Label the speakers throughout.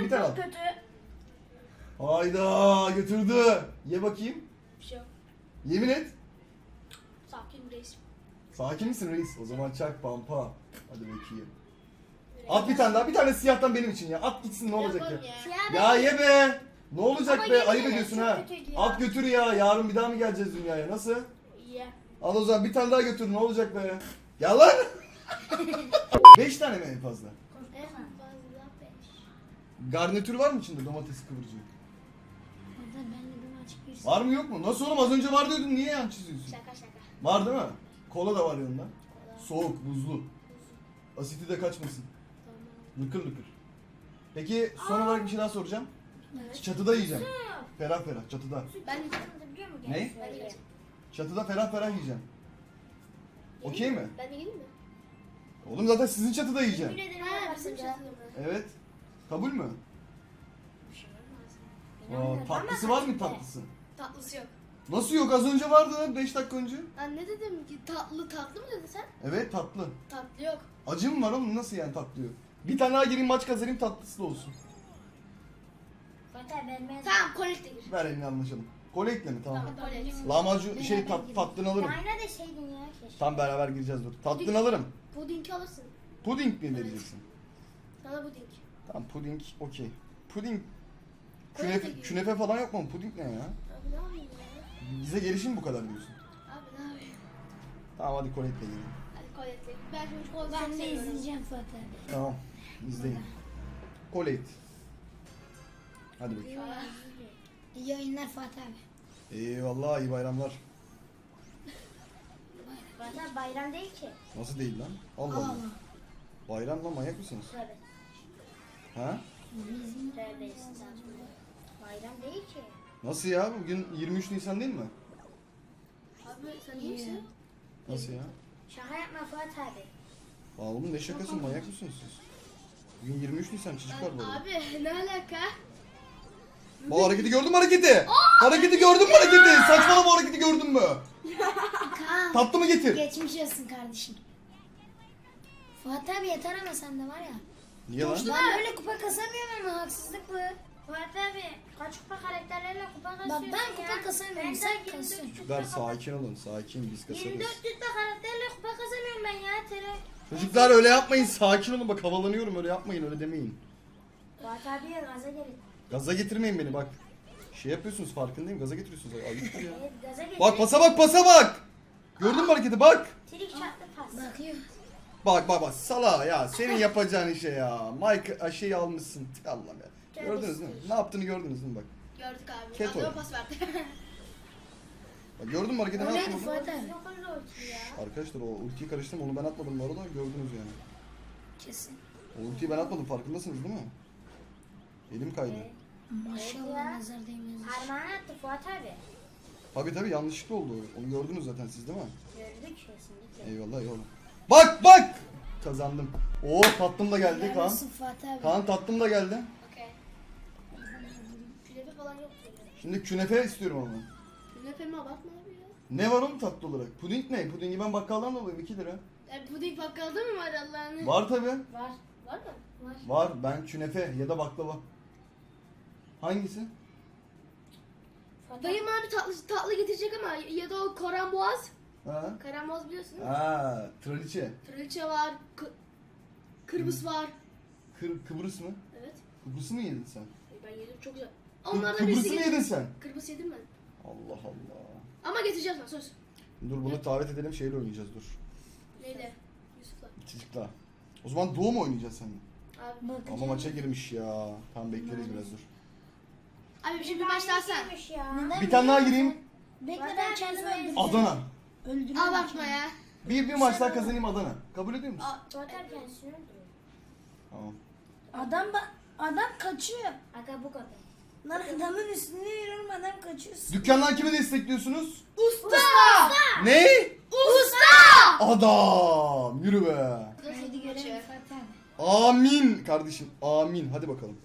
Speaker 1: al bir tane al.
Speaker 2: Çok kötü.
Speaker 1: Hayda götürdü. Ye bakayım.
Speaker 2: Bir şey yok.
Speaker 1: Yemin et.
Speaker 2: Sakin reis.
Speaker 1: Sakin misin reis? O zaman çak pampa. Hadi bakayım. At bir tane daha. Bir tane siyahtan benim için ya. At gitsin ne olacak ya.
Speaker 2: Yapalım ya.
Speaker 3: Siyah
Speaker 1: Ya ye be. Ne olacak
Speaker 2: Ama
Speaker 1: be? Ayıp
Speaker 2: ya,
Speaker 1: ediyorsun
Speaker 2: çok
Speaker 1: ha.
Speaker 2: kötüydü ya.
Speaker 1: At götür ya. Yarın bir daha mı geleceğiz dünyaya? Nasıl?
Speaker 2: İyi.
Speaker 1: Al o zaman bir tane daha götür. Ne olacak be? Gel lan. Beş tane mi en fazla? Garnitür var mı içinde domates kıvırcığı?
Speaker 3: Girsin.
Speaker 1: Var mı yok mu? Nasıl oğlum az önce var diyordun niye yan çiziyorsun?
Speaker 2: Şaka şaka.
Speaker 1: Var değil mi? Kola da var yanında. Soğuk, buzlu. Asiti de kaçmasın. Lıkır lıkır. Peki son olarak bir şey daha soracağım.
Speaker 3: Evet.
Speaker 1: Çatıda yiyeceğim. Ferah ferah çatıda.
Speaker 2: Ben yiyeceğim biliyor musun?
Speaker 1: Ne?
Speaker 2: Ben.
Speaker 1: Çatıda ferah ferah yiyeceğim. Okey mi?
Speaker 2: Ben de yiyeyim mi?
Speaker 1: Oğlum zaten sizin çatıda yiyeceğim.
Speaker 3: Ha, bizim
Speaker 2: bizim
Speaker 3: çatıda.
Speaker 1: Evet. Kabul mü?
Speaker 2: Bir şey olmaz.
Speaker 1: Aa,
Speaker 2: İnanmıyorum.
Speaker 1: tatlısı
Speaker 2: Ama
Speaker 1: var mı
Speaker 2: tabii.
Speaker 1: tatlısı?
Speaker 3: Tatlısı yok.
Speaker 1: Nasıl yok? Az önce vardı 5 dakika önce.
Speaker 3: Lan ne dedim ki tatlı tatlı mı dedin sen?
Speaker 1: Evet tatlı.
Speaker 3: Tatlı yok.
Speaker 1: Acı mı var oğlum? Nasıl yani tatlı yok? Bir tane daha gireyim maç kazanayım tatlısı da olsun.
Speaker 2: Fatih ben ben.
Speaker 3: Tamam kolekte gir.
Speaker 1: Ver elini anlaşalım. Kolekle mi? Tamam.
Speaker 3: Tamam kolekte.
Speaker 1: Lahmacun şey tat, tatlını alırım.
Speaker 2: Ayna deseydin ya keşke.
Speaker 1: Tam beraber gireceğiz dur. Tatlını alırım.
Speaker 3: Puding alırsın.
Speaker 1: Puding mi vereceksin?
Speaker 3: Sana puding.
Speaker 1: Tamam puding okey. Puding künefe, künefe falan yok mu? Puding ne ya?
Speaker 3: Abi ne yapayım ya?
Speaker 1: Bize gelişim bu kadar diyorsun.
Speaker 3: Abi ne yapayım?
Speaker 1: Tamam hadi kolekle girelim.
Speaker 3: Hadi kolekte. Ben çocuk olsam
Speaker 2: Ben de
Speaker 3: seviyorum.
Speaker 2: izleyeceğim Fatih.
Speaker 1: Tamam. İzleyin. Kolate. Hadi bakayım.
Speaker 2: İyi yayınlar Fatih abi.
Speaker 1: Eyvallah iyi bayramlar.
Speaker 2: Bayram değil ki.
Speaker 1: Nasıl değil lan? Allah Allah. Bayram lan manyak mısınız?
Speaker 2: Tövbe.
Speaker 1: Ha?
Speaker 2: Tövbe estağfurullah. Bayram değil ki.
Speaker 1: Nasıl ya? Bugün 23 Nisan değil mi?
Speaker 3: Abi sen iyi misin?
Speaker 1: Nasıl ya?
Speaker 2: Şaka yapma Fatih abi.
Speaker 1: Aa, oğlum ne şakası manyak mısınız siz? Bugün 23 Nisan çocuklar bu arada.
Speaker 3: Abi ne alaka?
Speaker 1: Bu hareketi gördün mü hareketi? Hareketi gördün mü hareketi? Saçmalama hareketi gördün mü?
Speaker 2: Kaan.
Speaker 1: Tatlı mı getir?
Speaker 2: Geçmiş olsun kardeşim. Fatih abi yeter ama sende var ya.
Speaker 1: Niye lan?
Speaker 2: Ben böyle kupa kasamıyorum ama haksızlık bu. Fatih abi kaç kupa karakterlerle kupa kasıyorsun
Speaker 3: Bak ben kupa kasamıyorum,
Speaker 2: Ben
Speaker 3: sen
Speaker 2: daha 24
Speaker 3: kasıyorsun.
Speaker 1: Çocuklar sakin olun sakin biz kasarız.
Speaker 2: 24 kupa karakterle kupa kasamıyorum ben ya. Tere.
Speaker 1: Çocuklar öyle yapmayın sakin olun bak havalanıyorum öyle yapmayın öyle demeyin.
Speaker 2: Fatih abi gaza gelin.
Speaker 1: Gaza getirmeyin beni bak. Şey yapıyorsunuz farkındayım gaza getiriyorsunuz. Ayıptır ya.
Speaker 2: Evet gaza gelin.
Speaker 1: Bak pasa bak pasa bak. Gördün mü hareketi bak.
Speaker 2: Trik çarptı pas. Bakıyor.
Speaker 1: Bak bak bak sala ya senin yapacağın işe ya. Mike şeyi almışsın. Tık Allah'ım ya. Gördünüz değil mi? Ne yaptığını gördünüz değil mi bak.
Speaker 3: Gördük abi.
Speaker 1: Keto.
Speaker 3: Adama pas verdi.
Speaker 1: Bak gördün mü hareketi ne
Speaker 2: O
Speaker 1: yaptın?
Speaker 2: neydi
Speaker 1: orada?
Speaker 2: Fatih abi? Yok öyle ulti ya.
Speaker 1: Arkadaşlar o ultiyi karıştırdım onu ben atmadım bu arada gördünüz yani.
Speaker 2: Kesin.
Speaker 1: O ultiyi ben atmadım farkındasınız değil mi? Elim kaydı.
Speaker 2: Maşallah nazar değmez. Parmağını attı Fuat abi.
Speaker 1: Tabi tabi yanlışlıkla oldu. Onu gördünüz zaten siz değil mi?
Speaker 2: Gördük kesinlikle.
Speaker 1: Eyvallah eyvallah. Bak bak! Kazandım. Oo tatlım da geldi Kaan.
Speaker 2: Fuat abi.
Speaker 1: Kaan tatlım da geldi.
Speaker 3: Okey. Künefe falan yok.
Speaker 1: Şimdi künefe istiyorum ama.
Speaker 3: Künefe mi abartma abi ya?
Speaker 1: Ne var oğlum tatlı olarak? Puding ne? Pudingi ben bakkaldan da alayım 2 lira.
Speaker 3: E, puding bakkalda mı var Allah'ını?
Speaker 1: Var tabi.
Speaker 2: Var.
Speaker 3: Var mı?
Speaker 2: Var.
Speaker 1: Var. Ben künefe ya da baklava. Hangisi?
Speaker 3: Dayım abi tatlı, tatlı getirecek ama ya da o Koran Boğaz.
Speaker 1: Ha?
Speaker 3: Koran Boğaz biliyorsun değil mi?
Speaker 1: Ha, traliçe.
Speaker 3: Kraliçe var. Kı- Kırbız var.
Speaker 1: Kır, Kıbrıs mı?
Speaker 3: Evet.
Speaker 1: Kıbrıs'ı mı yedin sen?
Speaker 3: Ben yedim çok güzel.
Speaker 1: Kı-
Speaker 3: Onlardan birisi
Speaker 1: Kıbrıs'ı mı yedin sen?
Speaker 3: Kırbız yedim ben.
Speaker 1: Allah Allah.
Speaker 3: Ama getireceğim sana söz.
Speaker 1: Dur bunu davet edelim şeyle oynayacağız dur.
Speaker 3: Neyle? Yusuf'la.
Speaker 1: Çocukla. O zaman doğu mu oynayacağız seninle?
Speaker 3: Abi.
Speaker 1: Ama maça girmiş ya. Tam bekleriz biraz dur.
Speaker 3: Abi bir şey bir maç daha sen.
Speaker 2: Neymiş ya?
Speaker 1: Bir tane daha gireyim.
Speaker 2: Bekle ben kendimi öldüreceğim.
Speaker 1: Adana.
Speaker 3: Abartma ya.
Speaker 1: Bir, bir maç daha kazanayım Adana. Kabul ediyor musun?
Speaker 2: Abi kendisini öldürüyor.
Speaker 1: Tamam.
Speaker 4: Adam ba- adam kaçıyor.
Speaker 2: Aga bu kadar.
Speaker 4: Lan adamın üstüne yürüyorum adam kaçıyorsun.
Speaker 1: Dükkandan kimi destekliyorsunuz?
Speaker 3: Usta!
Speaker 1: Ne?
Speaker 3: Usta!
Speaker 1: Adam. Yürü be.
Speaker 2: Hadi görelim abi.
Speaker 1: Amin kardeşim. Amin. Hadi bakalım.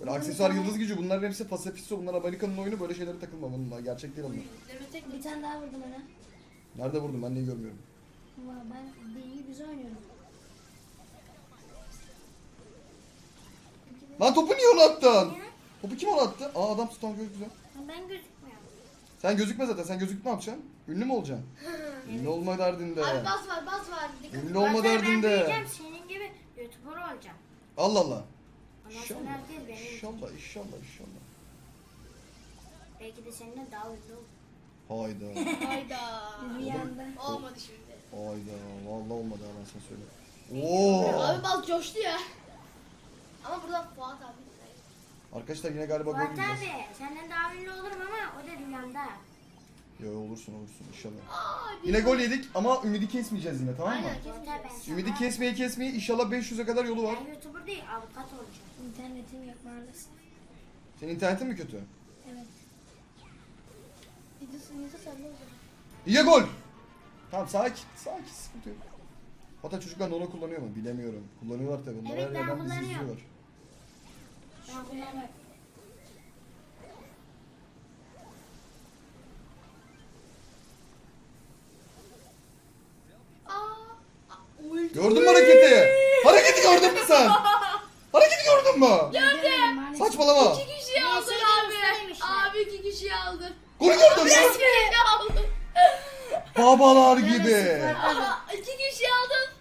Speaker 1: Böyle aksesuar yıldız gücü bunların hepsi pasifisto. Bunlar Amerika'nın oyunu böyle şeylere takılma. Bunlar gerçek değil onlar.
Speaker 4: Bir tane daha vurdum ona.
Speaker 1: Nerede vurdum ben neyi görmüyorum.
Speaker 4: Vay, Ben iyi güzel oynuyorum.
Speaker 1: Lan topu niye ona attın?
Speaker 2: Niye?
Speaker 1: Topu kim ona attı? Aa adam tutan göz güzel.
Speaker 2: Ben gözükmüyorum.
Speaker 1: Sen gözükme zaten. Sen gözüküp ne yapacaksın? Ünlü mü olacaksın? Ünlü olma derdinde.
Speaker 3: Abi bas var bas var. Dikkat
Speaker 1: Ünlü olma
Speaker 2: Hatta Ben
Speaker 1: derdinde.
Speaker 2: büyüyeceğim senin gibi YouTuber olacağım.
Speaker 1: Allah Allah.
Speaker 2: Ondan
Speaker 1: İnşallah.
Speaker 2: herkes
Speaker 1: İnşallah inşallah inşallah.
Speaker 2: Belki de seninle daha ünlü olur.
Speaker 1: Hayda.
Speaker 3: Hayda. Olmadı şimdi.
Speaker 1: Hayda. Vallahi olmadı ben sana söyleyeyim. Oo.
Speaker 3: Abi bas coştu ya. Ama burada Fuat abi.
Speaker 1: Arkadaşlar yine galiba gol
Speaker 2: Fuat
Speaker 1: yiyeceğiz.
Speaker 2: abi senden daha ünlü olurum ama o da rüyamda.
Speaker 1: Yo olursun olursun inşallah.
Speaker 3: Aa,
Speaker 1: Yine gol yedik ama ümidi kesmeyeceğiz yine tamam mı?
Speaker 3: Aynen.
Speaker 2: Fuat abi ben sana-
Speaker 1: Ümidi kesmeye kesmeye inşallah 500'e kadar yolu var.
Speaker 2: Ben YouTuber değil avukat olacağım.
Speaker 4: İnternetim yok maalesef.
Speaker 1: Senin internetin mi kötü?
Speaker 4: Evet.
Speaker 3: Videosunu izle sen de o zaman.
Speaker 1: İyi gol. Tamam sakin sakin sıkıntı yok. Hatta çocuklar Nona kullanıyor mu? Bilemiyorum. Kullanıyorlar tabii. Bunlar
Speaker 2: Evet,
Speaker 1: her
Speaker 2: ben
Speaker 1: yerden bizi
Speaker 2: kullanıyorum.
Speaker 1: izliyorlar.
Speaker 2: Ben.
Speaker 3: Aa. Ulti.
Speaker 1: Gördün mü hareketi? Hareketi gördün mü sen? Hareketi gördün mü?
Speaker 4: Gördüm.
Speaker 1: Saçmalama.
Speaker 3: İki kişiyi aldın
Speaker 2: Neyse,
Speaker 3: abi.
Speaker 2: göstermişler.
Speaker 3: Abi iki kişiyi
Speaker 1: Golü gördün mü?
Speaker 3: Kişiyi aldın.
Speaker 1: Babalar gibi.
Speaker 3: Aa, iki kişiyi aldın.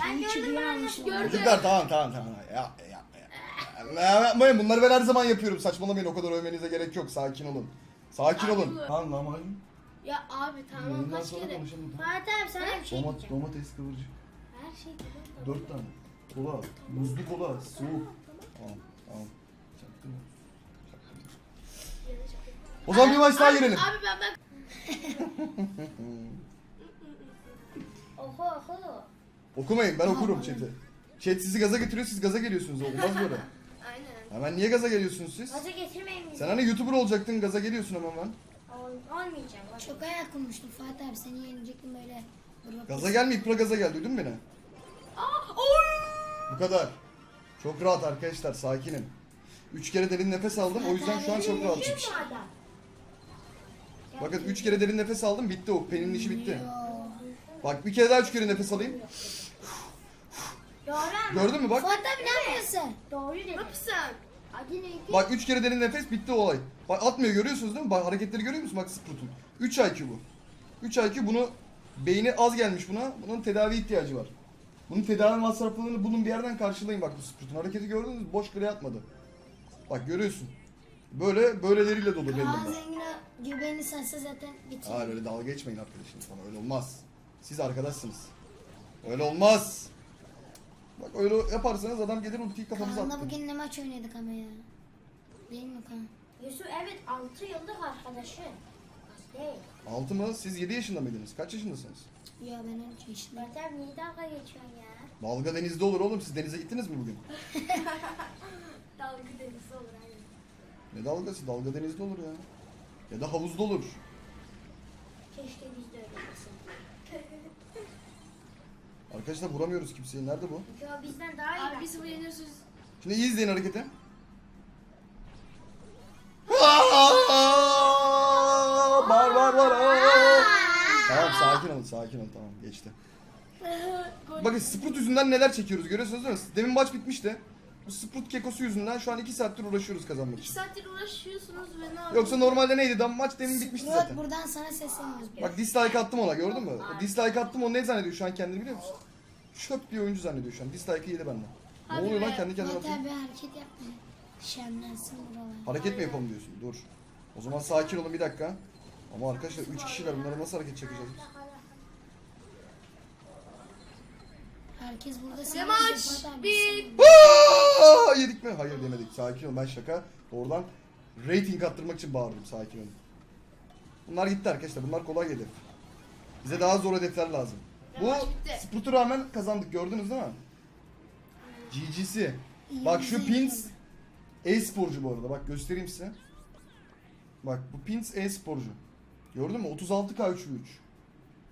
Speaker 2: Ben
Speaker 4: İyi ki
Speaker 2: gördüm ben
Speaker 3: Gördüm.
Speaker 1: Çocuklar tamam tamam tamam. Ya, ya, ya. Ya, Yapmayın bunları ben her zaman yapıyorum. Saçmalamayın o kadar övmenize gerek yok. Sakin olun. Sakin olun. Tamam lan
Speaker 3: Ya abi tamam kaç kere.
Speaker 1: konuşalım.
Speaker 2: Fuat abi sana bir şey
Speaker 1: Domat,
Speaker 2: diyeceğim.
Speaker 1: domates kıvırcık.
Speaker 2: Her şey.
Speaker 1: Dört tane. Kola. Buzlu kola. Soğuk. Tamam. Tamam. Çaktırma. O zaman bir maç daha girelim.
Speaker 3: Abi ben ben
Speaker 2: Oho oho.
Speaker 1: Okumayın ben okurum chat'i. Chat sizi gaza getiriyor siz gaza geliyorsunuz. Olmaz böyle.
Speaker 3: Aynen.
Speaker 1: Hemen niye gaza geliyorsunuz siz?
Speaker 2: Gaza getirmeyin bizi.
Speaker 1: Sen hani YouTuber olacaktın gaza geliyorsun hemen ben.
Speaker 2: Ol- Olmayacağım. bak.
Speaker 4: Çok ayak kurmuştum Fatih abi seni yenecektim böyle. Bırak-
Speaker 1: Gaza gelme İpra gaza gel duydun mu beni?
Speaker 3: Aa, oy.
Speaker 1: Bu kadar. Çok rahat arkadaşlar sakinim. Üç kere derin nefes aldım o yüzden şu an çok rahatım.
Speaker 2: Kim bu adam?
Speaker 1: Bakın üç kere derin nefes aldım bitti o Pelin'in işi bitti. Bak bir kere daha üç kere nefes alayım.
Speaker 2: Doğru ama.
Speaker 1: Gördün mü bak?
Speaker 4: Fatih abi ne yapıyorsun?
Speaker 2: Doğru dedi.
Speaker 3: Ne yapıyorsun?
Speaker 2: Hadi neydi?
Speaker 1: Bak üç kere derin nefes bitti o olay. Bak atmıyor görüyorsunuz değil mi? Bak hareketleri görüyor musun? Bak Sprout'un. 3 IQ bu. 3 IQ bunu beyni az gelmiş buna. Bunun tedavi ihtiyacı var. Bunun tedavi masraflarını bulun bir yerden karşılayın bak bu Sprout'un. Hareketi gördünüz mü? Boş bile atmadı. Bak görüyorsun. Böyle böyleleriyle dolu benim
Speaker 4: Aa
Speaker 1: bak.
Speaker 4: zengin o göbeğini sarsa zaten bitiyor.
Speaker 1: Hayır öyle dalga geçmeyin arkadaşınız falan. Öyle olmaz. Siz arkadaşsınız. Öyle olmaz. Bak öyle yaparsanız adam gelir ultiyi kafanıza
Speaker 4: Kaan'la
Speaker 1: attı.
Speaker 4: bugün ne maç oynadık ama ya. Değil mi Kaan?
Speaker 2: Yusuf evet 6 yıllık arkadaşı. Az değil.
Speaker 1: Altı mı? Siz 7 yaşında mıydınız? Kaç yaşındasınız?
Speaker 4: Ya ben 13 yaşındayım.
Speaker 2: Abi niye dalga geçiyorsun ya?
Speaker 1: Dalga denizde olur oğlum. Siz denize gittiniz mi bugün?
Speaker 3: Dalga denizi olur aynen.
Speaker 1: Ne dalgası? Dalga denizde olur ya. Ya da havuzda olur.
Speaker 2: Keşke biz de öyle yapsak.
Speaker 1: Arkadaşlar vuramıyoruz kimseyi. Nerede bu?
Speaker 2: O bizden daha iyi.
Speaker 3: Abi biz bu yeniriz.
Speaker 1: Şimdi iyi izleyin hareketi. Var var var. Tamam sakin olun sakin olun tamam geçti. Bakın Sprout yüzünden neler çekiyoruz görüyorsunuz değil mi? Demin maç bitmişti. Bu Sprout kekosu yüzünden şu an 2 saattir uğraşıyoruz kazanmak
Speaker 3: İki
Speaker 1: için.
Speaker 3: saattir uğraşıyorsunuz ve ne yapıyorsunuz?
Speaker 1: Yoksa normalde neydi? Dam maç demin bitmişti
Speaker 4: Murat
Speaker 1: zaten.
Speaker 4: buradan sana sesleniyoruz.
Speaker 1: Bak dislike attım ona gördün mü? Dislike attım o ne zannediyor şu an kendini biliyor musun? Çöp bir oyuncu zannediyor şu an. Dislike'ı yedi benden. Ne
Speaker 3: Hadi
Speaker 1: oluyor lan kendi kendine
Speaker 4: Fatih
Speaker 1: atıyor.
Speaker 4: abi hareket yapma. Şenlensin buralar.
Speaker 1: Hareket mi yapalım diyorsun? Dur. O zaman sakin olun bir dakika. Ama arkadaşlar 3 kişiler bunlara nasıl hareket çekeceğiz?
Speaker 4: Herkes burada seni
Speaker 3: maç?
Speaker 4: abi,
Speaker 3: Bir.
Speaker 1: Aa, yedik mi? Hayır demedik. Sakin ol. Ben şaka. Oradan rating attırmak için bağırdım. Sakin olun. Bunlar gitti arkadaşlar. Bunlar kolay hedef. Bize daha zor hedefler lazım. Bu
Speaker 3: maç bitti.
Speaker 1: Sprout'u rağmen kazandık. Gördünüz değil mi? GG'si. Bak şu Pins e-sporcu bu arada. Bak göstereyim size. Bak bu Pins e-sporcu. Gördün mü? 36K 3v3.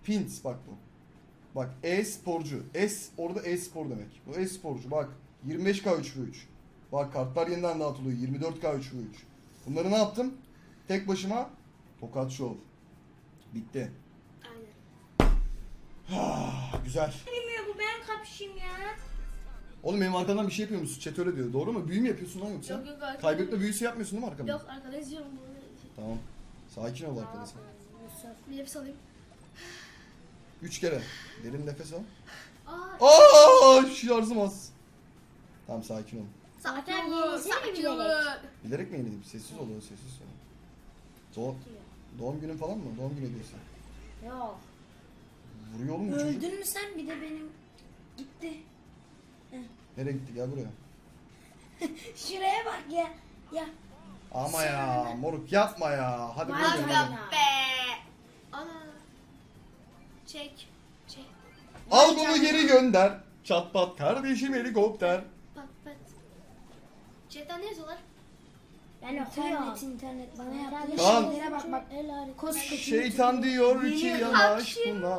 Speaker 1: Pins bak bu. Bak e-sporcu. S orada e-spor demek. Bu e-sporcu bak. 25K 3v3. Bak kartlar yeniden dağıtılıyor. 24K 3v3. Bunları ne yaptım? Tek başıma tokat show. Bitti.
Speaker 3: Aynen.
Speaker 1: Ah, güzel.
Speaker 2: Bilmiyor bu ben kapışayım ya.
Speaker 1: Oğlum benim arkamdan bir şey yapıyor musun? Chat öyle diyor. Doğru mu? Büyü mü yapıyorsun lan yoksa?
Speaker 3: Yok, yok, arkadaş-
Speaker 1: Kaybetme büyüsü yapmıyorsun değil mi arkamda?
Speaker 3: Yok arkadaş izliyorum bunu.
Speaker 1: Tamam. Sakin ol arkadaşım.
Speaker 3: Bir nefes alayım.
Speaker 1: Üç kere. Derin nefes al.
Speaker 3: Aa,
Speaker 1: Aa, şarjım az. Tamam sakin ol.
Speaker 3: sakin
Speaker 2: Zaten
Speaker 3: olun, sakin
Speaker 2: bilerek.
Speaker 3: olun.
Speaker 1: Bilerek mi yenileyim? Sessiz ol, sessiz ol. Doğum, doğum günün falan mı? Doğum günü hediyesi.
Speaker 2: Yok.
Speaker 1: Vuruyor oğlum bu çocuk.
Speaker 4: Öldün mü sen? Bir de benim gitti.
Speaker 1: Nereye gitti? Gel buraya.
Speaker 4: Şuraya bak ya. Ya.
Speaker 1: Ama ya moruk yapma ya. Hadi
Speaker 3: Vay
Speaker 1: buraya
Speaker 3: be.
Speaker 1: dönelim.
Speaker 3: Ana. Çek. Çek.
Speaker 1: Al bunu geri gönder. Çat pat kardeşim helikopter.
Speaker 3: Chatten ne yazıyorlar?
Speaker 2: Ben okuyorum.
Speaker 4: İnternet internet bana yaptığı
Speaker 1: Tamam.
Speaker 4: şeylere bak bak. El. Koskoca
Speaker 1: Şeytan diyor ki
Speaker 3: Yeni
Speaker 1: yanaş
Speaker 3: hakşin.
Speaker 1: buna.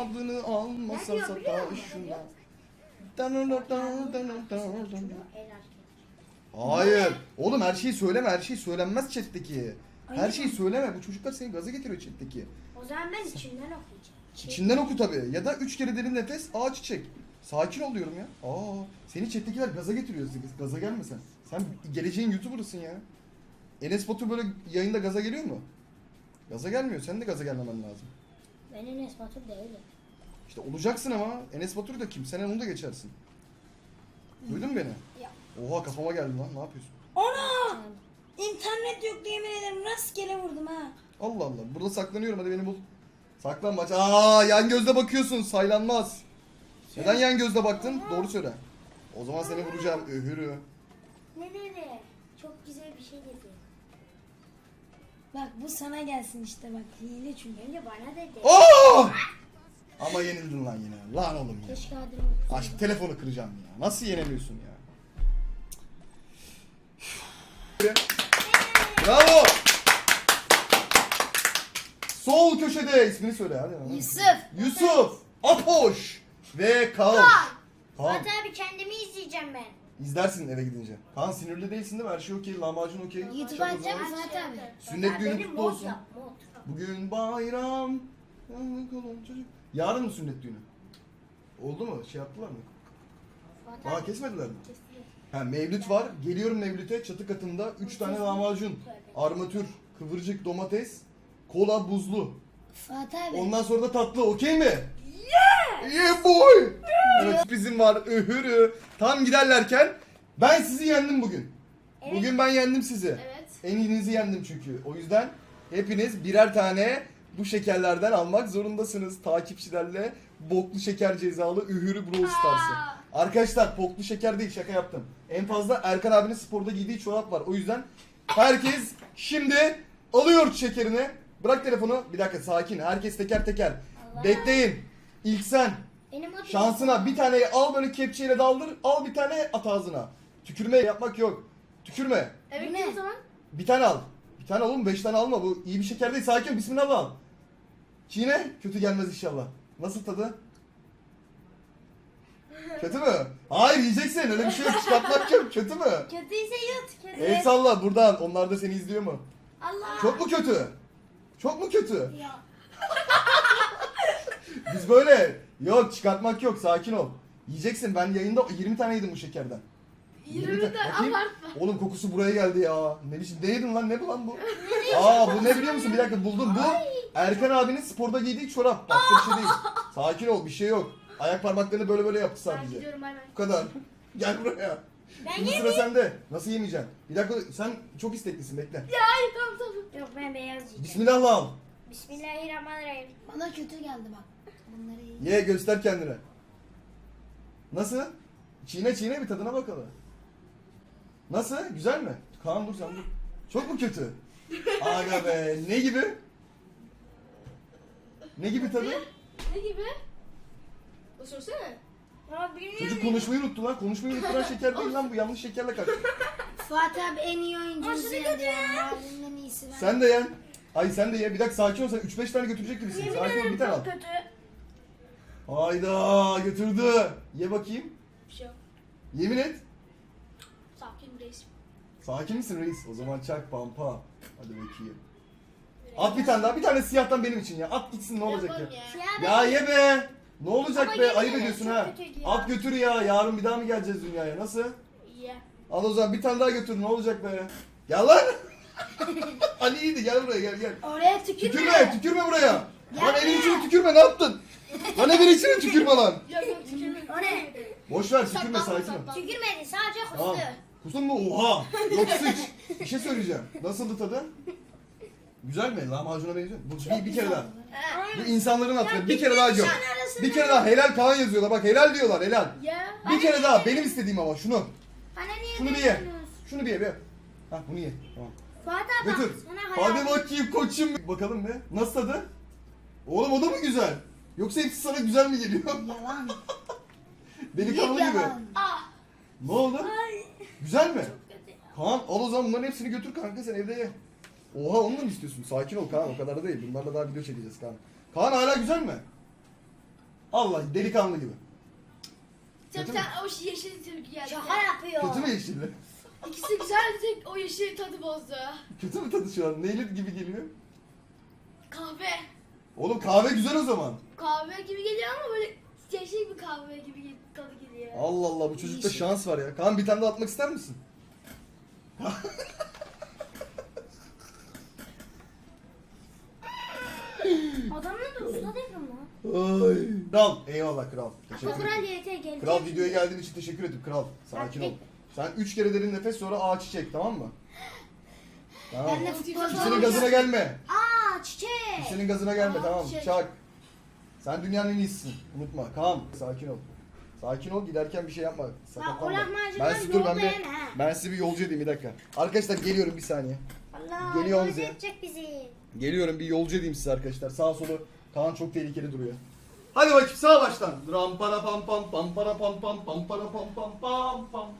Speaker 1: Adını almasa
Speaker 2: Ne diyor biliyor
Speaker 1: satar
Speaker 2: musun?
Speaker 1: şuna.
Speaker 2: El.
Speaker 1: Hayır. Oğlum her şeyi söyleme. Her şey söylenmez chat'teki. Her şeyi söyleme. Bu çocuklar seni gaza getiriyor chat'teki.
Speaker 2: O zaman ben içimden okuyacağım.
Speaker 1: İçinden oku tabi. Ya da üç kere derin nefes. Aa çiçek. Sakin ol diyorum ya. Aa seni chat'tekiler gaza getiriyor. Gaza gelme sen. Sen geleceğin YouTuber'ısın ya. Enes Batur böyle yayında gaza geliyor mu? Gaza gelmiyor. Sen de gaza gelmemen lazım.
Speaker 2: Ben Enes Batur değilim.
Speaker 1: İşte olacaksın ama Enes Batur da kim? Sen onu da geçersin. Duydun mu beni?
Speaker 2: Ya.
Speaker 1: Oha kafama geldi lan. Ne yapıyorsun?
Speaker 4: Ana! İnternet yok yemin ederim. Rastgele vurdum ha.
Speaker 1: Allah Allah. Burada saklanıyorum. Hadi beni bul. Saklan maç. Aa yan gözle bakıyorsun. Saylanmaz. Neden yan gözle baktın? Doğru söyle. O zaman seni vuracağım. Öhürü.
Speaker 2: Ne ne Çok güzel bir şey dedi.
Speaker 4: Bak bu sana gelsin işte bak. Hile çünkü.
Speaker 2: Önce bana dedi.
Speaker 1: Aa! Ama yenildin lan yine. Lan oğlum ya.
Speaker 2: Keşke okusaydım.
Speaker 1: Aşk telefonu kıracağım ya. Nasıl yenemiyorsun ya? Bravo. Sol köşede ismini söyle hadi.
Speaker 3: Yusuf.
Speaker 1: Yusuf, Apoş ve Kaan. Kaan.
Speaker 2: Fatih abi kendimi izleyeceğim ben.
Speaker 1: İzlersin eve gidince. Kaan sinirli değilsin değil mi? Her şey okey. Lahmacun okey. Zaman.
Speaker 4: mı Fatih abi?
Speaker 1: Sünnet düğünü
Speaker 2: Benim
Speaker 1: kutlu
Speaker 2: mod
Speaker 1: olsun.
Speaker 2: yap, mod.
Speaker 1: Bugün bayram. Olan çocuk. Yarın mı sünnet düğünü? Oldu mu? Şey yaptılar mı? Aa kesmediler mi? Ha mevlüt var. Geliyorum mevlüte. Çatı katında 3 tane lahmacun. Armatür, kıvırcık, domates, kola, buzlu.
Speaker 4: Fatih abi.
Speaker 1: Ondan sonra da tatlı. Okey mi? Yeah! Yeah boy! Evet sürprizim var. Öhürü. Tam giderlerken ben sizi yendim bugün.
Speaker 2: Evet.
Speaker 1: Bugün ben yendim sizi.
Speaker 3: Evet.
Speaker 1: En iyinizi yendim çünkü. O yüzden hepiniz birer tane bu şekerlerden almak zorundasınız. Takipçilerle boklu şeker cezalı ühürü Brawl Stars'ı. Arkadaşlar boklu şeker değil şaka yaptım. En fazla Erkan abinin sporda giydiği çorap var. O yüzden herkes şimdi alıyor şekerini. Bırak telefonu. Bir dakika sakin. Herkes teker teker.
Speaker 2: Allah.
Speaker 1: Bekleyin. İlk sen.
Speaker 2: Benim adım
Speaker 1: Şansına bir taneyi al böyle kepçeyle daldır. Al bir tane at ağzına. Tükürme yapmak yok. Tükürme.
Speaker 3: Evet
Speaker 4: Bu ne?
Speaker 3: o zaman.
Speaker 1: Bir tane al. Bir tane oğlum beş tane alma. Bu iyi bir şeker değil. Sakin ol. Bismillah al. Çiğne. Kötü gelmez inşallah. Nasıl tadı? Kötü mü? Hayır yiyeceksin. Öyle bir şey yok. Çıkartmak yok. Kötü mü?
Speaker 2: Kötüyse yut. Kötü.
Speaker 1: El salla buradan. Onlar da seni izliyor mu?
Speaker 2: Allah.
Speaker 1: Çok mu kötü? Çok mu kötü?
Speaker 2: Ya.
Speaker 1: Biz böyle. Yok çıkartmak yok. Sakin ol. Yiyeceksin. Ben yayında 20 tane yedim bu şekerden.
Speaker 3: 20 de
Speaker 1: Bakayım.
Speaker 3: abartma.
Speaker 1: Oğlum kokusu buraya geldi ya. Ne biçim ne yedin lan ne bu lan bu? Aa bu ne biliyor musun? Bir dakika buldum. Bu Erkan abinin sporda giydiği çorap. Başka bir şey değil. Sakin ol bir şey yok. Ayak parmaklarını böyle böyle yaptı
Speaker 3: Ben
Speaker 1: sadece.
Speaker 3: gidiyorum bay bay.
Speaker 1: Bu kadar. Gel buraya.
Speaker 2: Ben
Speaker 1: Şimdi sıra sende. Nasıl yemeyeceksin? Bir dakika sen çok isteklisin bekle.
Speaker 3: Ya hayır tamam tamam.
Speaker 2: Yok ben beyaz yiyeceğim.
Speaker 1: Bismillah al.
Speaker 2: Bismillahirrahmanirrahim.
Speaker 4: Bana kötü geldi bak. Bunları iyi.
Speaker 1: Ye göster kendine. Nasıl? Çiğne çiğne bir tadına bakalım. Nasıl? Güzel mi? Kaan dur sen dur. Çok mu kötü? Aga be ne gibi? Ne gibi tadı?
Speaker 3: Ne gibi? O söylesene.
Speaker 2: Ama bilmiyorum.
Speaker 1: Çocuk konuşmayı unuttu lan. Konuşmayı unutturan şeker değil lan bu. Yanlış şekerle kaçtı.
Speaker 4: Fatih abi en iyi oyuncumuz
Speaker 2: Aşırı
Speaker 4: yendi
Speaker 2: kötü
Speaker 4: ya.
Speaker 2: ya.
Speaker 4: Mahallenin en iyisi ben.
Speaker 1: Sen de yen. Ay sen de ye. Bir dakika sakin ol sen. 3-5 tane götürecek gibisin.
Speaker 2: Yemin
Speaker 1: Sakin ol
Speaker 2: ederim
Speaker 1: bir tane al.
Speaker 2: çok kötü.
Speaker 1: Hayda götürdü. Ye bakayım.
Speaker 3: Bir şey yok.
Speaker 1: Yemin et.
Speaker 3: Sakin reis.
Speaker 1: Sakin misin reis? O zaman çak pampa. Hadi bakayım. At bir tane daha. Bir tane siyahtan benim için ya. At gitsin ne olacak ya.
Speaker 2: Siyah
Speaker 1: Ya ye be. Ne olacak
Speaker 2: Ama
Speaker 1: be?
Speaker 2: yine
Speaker 1: Ayıp
Speaker 2: de
Speaker 1: ediyorsun
Speaker 2: çok
Speaker 1: ha.
Speaker 2: kötüydü ya.
Speaker 1: At götür ya. Yarın bir daha mı geleceğiz dünyaya? Nasıl?
Speaker 3: Ya.
Speaker 1: Al o zaman bir tane daha götür. Ne olacak be? Gel lan. Ali iyiydi. Gel buraya gel gel.
Speaker 4: Oraya tükürme.
Speaker 1: Tükürme. Tükürme buraya. Lan evin içine tükürme. Ne yaptın? Lan evin içine tükürme lan.
Speaker 3: Ya yok tükürme.
Speaker 2: O ne?
Speaker 1: Boş ver tükürme sakin ol.
Speaker 2: Tükürmedi sadece
Speaker 1: Tamam.
Speaker 2: kustu.
Speaker 1: Kustun mu? Oha. Yok sıç. Bir şey söyleyeceğim. Nasıldı tadı? Güzel mi? Lahmacuna benziyor. mu? Bu bir, bir kere daha. Bu insanların hatırı. Bir kere daha gör. Bir kere daha helal Kaan yazıyorlar. Bak helal diyorlar helal.
Speaker 3: Ya.
Speaker 1: Bir kere daha. Benim istediğim ama şunu.
Speaker 2: Bana niye
Speaker 1: Şunu bir ye.
Speaker 2: veriyorsunuz?
Speaker 1: Şunu bir ye be. Hah bunu ye. Tamam.
Speaker 2: Fuat abi
Speaker 1: Götür.
Speaker 2: sana
Speaker 1: Hadi bakayım koçum. Bakalım be. Nasıl tadı? Oğlum o da mı güzel? Yoksa hepsi sana güzel mi geliyor?
Speaker 4: Yalan.
Speaker 1: Delikanlı gibi.
Speaker 4: yalan.
Speaker 3: Ah.
Speaker 1: Ne oldu? Güzel mi?
Speaker 3: Kötü ya.
Speaker 1: Kaan al o zaman bunların hepsini götür kanka sen evde ye. Oha onu da mı istiyorsun? Sakin ol Kaan o kadar da değil. Bunlarla daha video çekeceğiz Kaan. Kaan hala güzel mi? Allah delikanlı gibi.
Speaker 3: Sen
Speaker 1: Kötü
Speaker 3: sen o yeşil tepki geldi.
Speaker 2: Şaka yapıyor.
Speaker 1: Kötü mü yeşilli?
Speaker 3: İkisi güzeldi tek o yeşil tadı bozdu.
Speaker 1: Kötü mü tadı şu an? Neyli gibi geliyor?
Speaker 3: Kahve.
Speaker 1: Oğlum kahve güzel o zaman.
Speaker 3: Kahve gibi geliyor ama böyle yeşil bir kahve gibi gel- tadı geliyor.
Speaker 1: Allah Allah bu çocukta
Speaker 4: Yeşil.
Speaker 1: şans var ya. Kaan bir tane daha atmak ister misin?
Speaker 2: Adamın da usta değil mi?
Speaker 1: Ay. Kral. Eyvallah kral. Teşekkür ederim.
Speaker 2: gelecek.
Speaker 1: Kral videoya geldiğin için teşekkür ederim kral. Sakin ol. Sen üç kere derin nefes sonra ağ çiçek tamam mı? Tamam.
Speaker 4: Ben de
Speaker 1: Kimsenin gazına gelme.
Speaker 2: Aa çiçek.
Speaker 1: Kimsenin gazına gelme
Speaker 3: Aa,
Speaker 1: tamam.
Speaker 3: çiçek.
Speaker 1: Çak. Sen dünyanın en iyisisin. Unutma. Kaan sakin ol. Sakin ol giderken bir şey yapma. Sakatlanma.
Speaker 2: lahmacundan
Speaker 1: Ben sizi dur ben bir,
Speaker 2: ha.
Speaker 1: ben sizi bir yolcu edeyim bir dakika. Arkadaşlar geliyorum bir saniye.
Speaker 2: Allah
Speaker 1: Geliyor
Speaker 2: yolcu
Speaker 1: bize.
Speaker 2: edecek bizi.
Speaker 1: Geliyorum bir yolcu edeyim size arkadaşlar. Sağ solu Kaan çok tehlikeli duruyor. Hadi bakayım sağ baştan. Ram para pam pam pam para pam pam pam para pam pam pam pam.